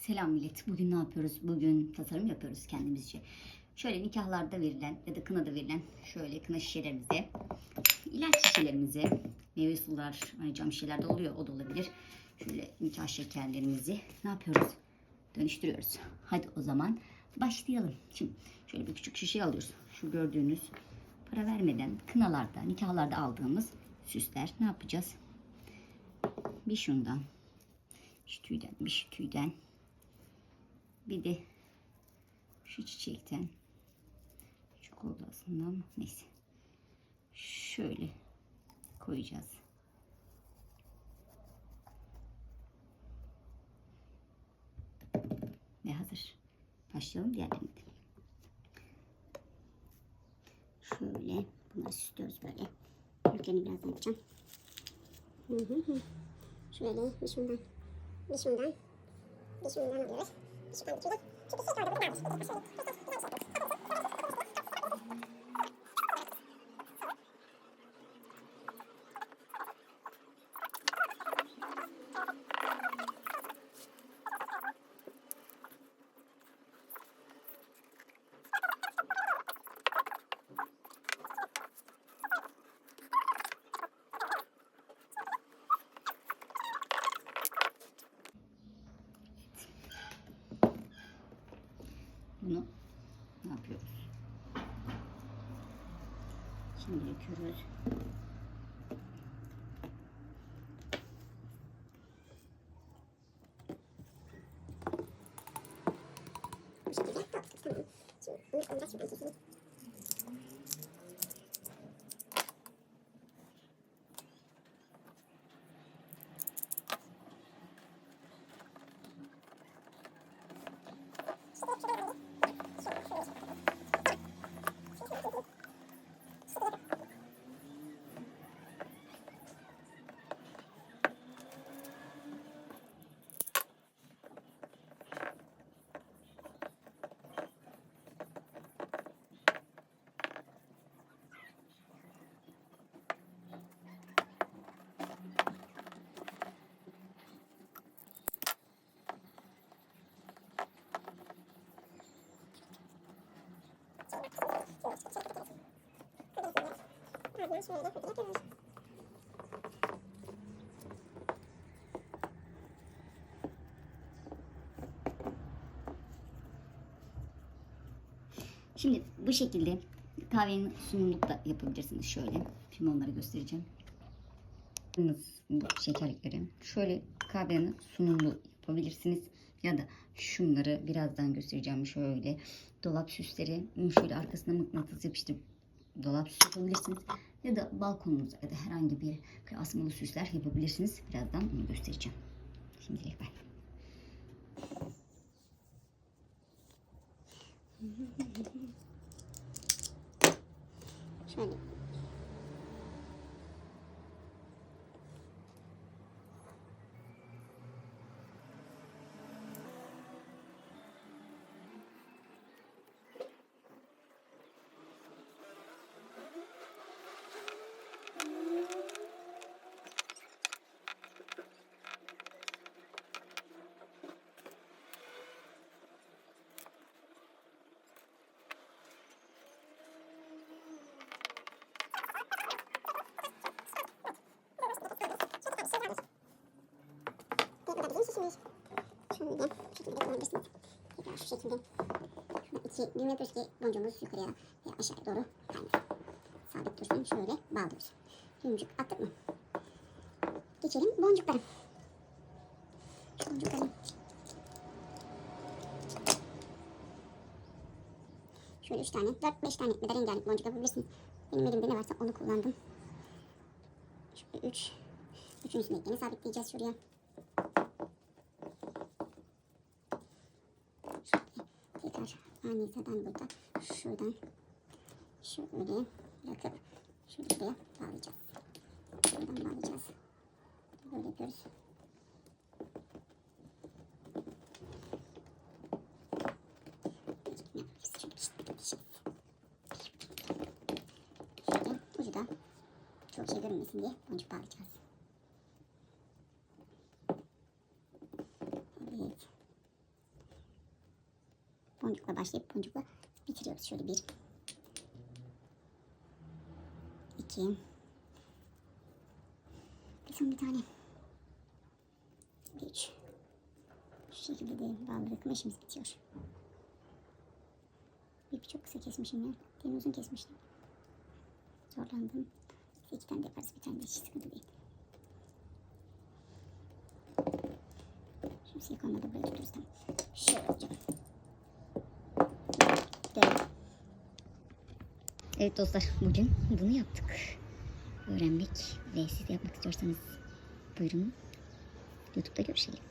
Selam millet. Bugün ne yapıyoruz? Bugün tasarım yapıyoruz kendimizce. Şöyle nikahlarda verilen ya da kınada verilen şöyle kına şişelerimize, ilaç şişelerimize, meyve sular, hani cam şişeler de oluyor, o da olabilir. Şöyle nikah şekerlerimizi ne yapıyoruz? Dönüştürüyoruz. Hadi o zaman başlayalım. Şimdi şöyle bir küçük şişe alıyoruz. Şu gördüğünüz para vermeden kınalarda, nikahlarda aldığımız süsler ne yapacağız? Bir şundan, şu tüyden, bir tüyden, bir de şu çiçekten. Ama neyse. Şöyle koyacağız. Ve hazır. Başlayalım diğerlerine. Şöyle bunları süslüyoruz böyle. Ülkeni biraz yapacağım. Şöyle bir şundan. Bir şundan. Bir şundan alıyoruz. Bir şundan dikiyoruz. Çünkü ne yapıyoruz? Şimdi döküyoruz. Şimdi şöyle de yapıyoruz. Şimdi bu şekilde kahvenin sunumluk da yapabilirsiniz şöyle. Şimdi onları göstereceğim. Bu şekerlikleri şöyle kahvenin sunumlu yapabilirsiniz. Ya da şunları birazdan göstereceğim şöyle dolap süsleri şöyle arkasına mıknatıs yapıştırıp dolap süsü yapabilirsiniz. Ya da balkonunuza ya da herhangi bir asmalı süsler yapabilirsiniz. Birazdan onu göstereceğim. Şimdilik ben. Şöyle. Şişimiz. Şöyle şekilde kullanabilirsiniz. Tekrar şu şekilde. İki düğüm yapıyoruz ki boncuğumuz yukarıya ve aşağıya doğru kaynıyor. Sabit dursun. Şöyle bağlıyoruz. Düğümcük attık mı? Geçelim boncuklara. Boncukları. Şöyle üç tane, dört beş tane ya da rengarenk boncuk yapabilirsiniz. Benim elimde ne varsa onu kullandım. Şöyle üç. Üçüncüsünü eklerini sabitleyeceğiz şuraya. Aynı hizadan burada şuradan şöyle bırakıp şöyle buraya bağlayacağız. Şuradan bağlayacağız. Böyle yapıyoruz. Şöyle ucu da çok şey görünmesin diye boncuk bağlayacağız. Evet. Boncukla başlayıp boncukla bitiriyoruz. Şöyle bir, iki, bir son bir tane, üç. Şu şekilde de mı işimiz bitiyor. Bir çok kısa kesmişim ya. Diğerini uzun kesmiştim. Zorlandım. İki tane de yaparız. Bir tane de hiç sıkıntı değil. Şimdi silikonla da buraya tutuyoruz. Tamam. Şöyle olacak. Dön. Evet dostlar bugün bunu yaptık. Öğrenmek ve siz de yapmak istiyorsanız buyurun. Youtube'da görüşelim.